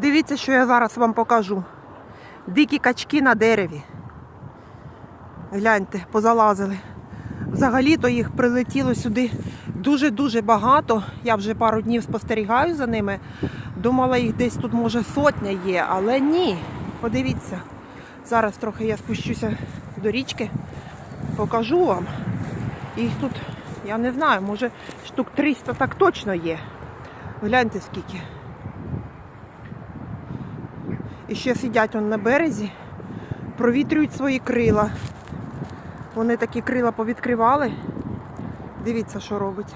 Дивіться, що я зараз вам покажу. Дикі качки на дереві. Гляньте, позалазили. Взагалі-то їх прилетіло сюди дуже-дуже багато. Я вже пару днів спостерігаю за ними. Думала, їх десь тут може сотня є, але ні. Подивіться. Зараз трохи я спущуся до річки, покажу вам. Їх тут, я не знаю, може штук 300 так точно є. Гляньте скільки. І ще сидять он на березі, провітрюють свої крила. Вони такі крила повідкривали. Дивіться, що робить.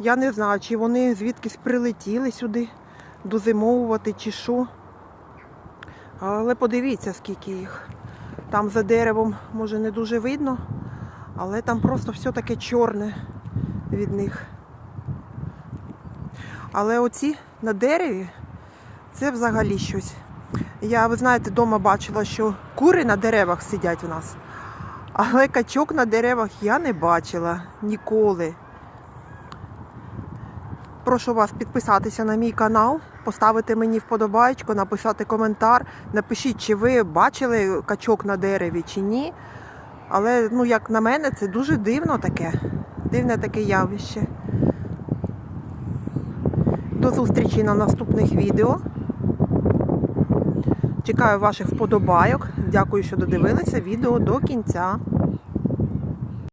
Я не знаю, чи вони звідкись прилетіли сюди дозимовувати, чи що. Але подивіться, скільки їх. Там за деревом, може, не дуже видно, але там просто все таке чорне від них. Але оці на дереві це взагалі щось. Я, ви знаєте, вдома бачила, що кури на деревах сидять у нас. Але качок на деревах я не бачила ніколи. Прошу вас підписатися на мій канал, поставити мені вподобайку, написати коментар. Напишіть, чи ви бачили качок на дереві, чи ні. Але, ну, як на мене, це дуже дивно таке. Дивне таке явище. До зустрічі на наступних відео. Чекаю ваших вподобайок. Дякую, що додивилися відео до кінця.